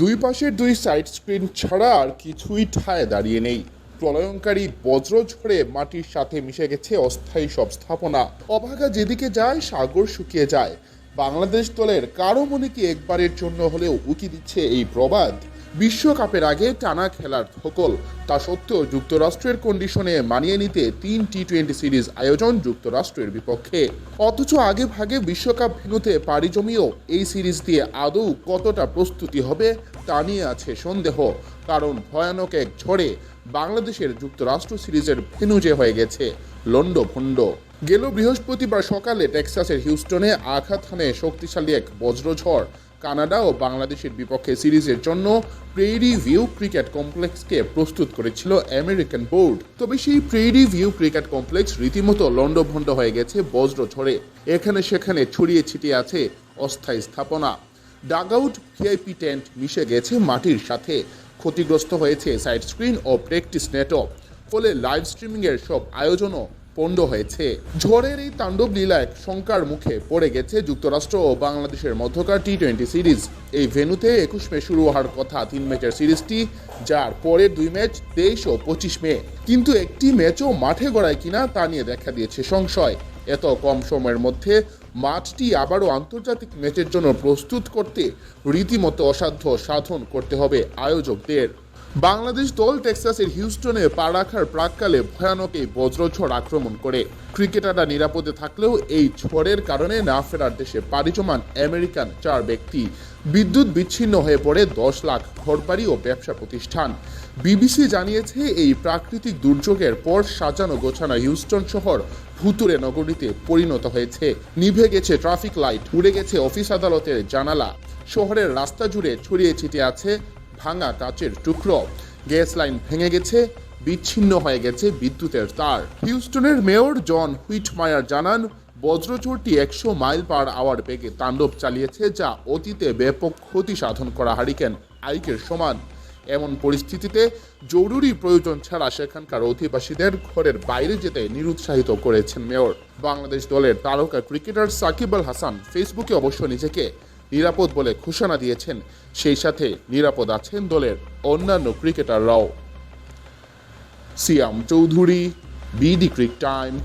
দুই পাশের দুই সাইড স্ক্রিন ছাড়া আর কিছুই ঠায় দাঁড়িয়ে নেই। প্রলয়ঙ্কারী বজ্র ঝরে মাটির সাথে মিশে গেছে অস্থায়ী সব স্থাপনা। অভাগা যেদিকে যায়, সাগর শুকিয়ে যায়। বাংলাদেশ দলের কারও মনে কি একবারের জন্য হলেও উকি দিচ্ছে এই প্রবাদ? বিশ্বকাপের আগে টানা খেলার ধকল। তা সত্ত্বেও যুক্তরাষ্ট্রের কন্ডিশনে মানিয়ে নিতে তিন টি টোয়েন্টি সিরিজ আয়োজন যুক্তরাষ্ট্রের বিপক্ষে। অথচ আগে ভাগে বিশ্বকাপ ভেন্যুতে পাড়ি জমিয়েও এই সিরিজ দিয়ে আদৌ কতটা প্রস্তুতি হবে, তা নিয়ে আছে সন্দেহ। কারণ ভয়ানক এক ঝড়ে বাংলাদেশের যুক্তরাষ্ট্র সিরিজের ভেন্যু যে হয়ে গেছে লন্ডভন্ড গেল বৃহস্পতিবার সকালে টেক্সাসের হিউস্টনে আঘাত হানে শক্তিশালী এক বজ্রঝড় কানাডা ও বাংলাদেশের বিপক্ষে সিরিজের জন্য প্রেরি ভিউ ক্রিকেট কমপ্লেক্সকে প্রস্তুত করেছিল আমেরিকান বোর্ড। তবে সেই প্রেরি ভিউ ক্রিকেট কমপ্লেক্স রীতিমতো লন্ডভন্ড হয়ে গেছে বজ্র ঝড়ে। এখানে সেখানে ছড়িয়ে ছিটিয়ে আছে অস্থায়ী স্থাপনা। ডাগআউট ভিআইপি টেন্ট মিশে গেছে মাটির সাথে। ক্ষতিগ্রস্ত হয়েছে সাইড স্ক্রিন ও প্র্যাকটিস নেটও। ফলে লাইভ স্ট্রিমিংয়ের সব আয়োজনও পণ্ড হয়েছে। ঝড়ের এই তাণ্ডব লীলা এক শঙ্কার মুখে পড়ে গেছে যুক্তরাষ্ট্র ও বাংলাদেশের মধ্যকার টি টোয়েন্টি সিরিজ। এই ভেন্যুতে একুশ মে শুরু হওয়ার কথা তিন ম্যাচের সিরিজটি, যার পরের দুই ম্যাচ তেইশ ও পঁচিশ মে। কিন্তু একটি ম্যাচও মাঠে গড়ায় কিনা তা নিয়ে দেখা দিয়েছে সংশয়। এত কম সময়ের মধ্যে মাঠটি আবারও আন্তর্জাতিক ম্যাচের জন্য প্রস্তুত করতে রীতিমতো অসাধ্য সাধন করতে হবে আয়োজকদের। বাংলাদেশ দল টেক্সাসের হিউস্টনে পা রাখার প্রাককালে ভয়ানক এই বজ্রঝড় আক্রমণ করে। ক্রিকেটাররা নিরাপদে থাকলেও এই ঝড়ের কারণে না ফেরার দেশে পাড়ি জমান আমেরিকান চার ব্যক্তি। বিদ্যুৎ বিচ্ছিন্ন হয়ে পড়ে দশ লাখ ঘরবাড়ি ও ব্যবসা প্রতিষ্ঠান। বিবিসি জানিয়েছে এই প্রাকৃতিক দুর্যোগের পর সাজানো গোছানো হিউস্টন শহর ভুতুরে নগরীতে পরিণত হয়েছে। নিভে গেছে ট্রাফিক লাইট, উড়ে গেছে অফিস আদালতের জানালা। শহরের রাস্তা জুড়ে ছড়িয়ে ছিটিয়ে আছে ভাঙা কাচের টুকরো। গ্যাস লাইন ভেঙে গেছে, বিচ্ছিন্ন হয়ে গেছে বিদ্যুতের তার। হিউস্টনের মেয়র জন হুইটমায়ার জানান, বজ্রচোরটি একশো মাইল পার আওয়ার বেগে তাণ্ডব চালিয়েছে, যা অতীতে ব্যাপক ক্ষতি সাধন করা হারিকেন আইকের সমান। এমন পরিস্থিতিতে জরুরি প্রয়োজন ছাড়া সেখানকার অধিবাসীদের ঘরের বাইরে যেতে নিরুৎসাহিত করেছেন মেয়র। বাংলাদেশ দলের তারকা ক্রিকেটার সাকিব আল হাসান ফেসবুকে অবশ্য নিজেকে নিরাপদ বলে ঘোষণা দিয়েছেন। সেই সাথে নিরাপদ আছেন দলের অন্যান্য ক্রিকেটাররাও। Siam Chowdhury, BD cric time.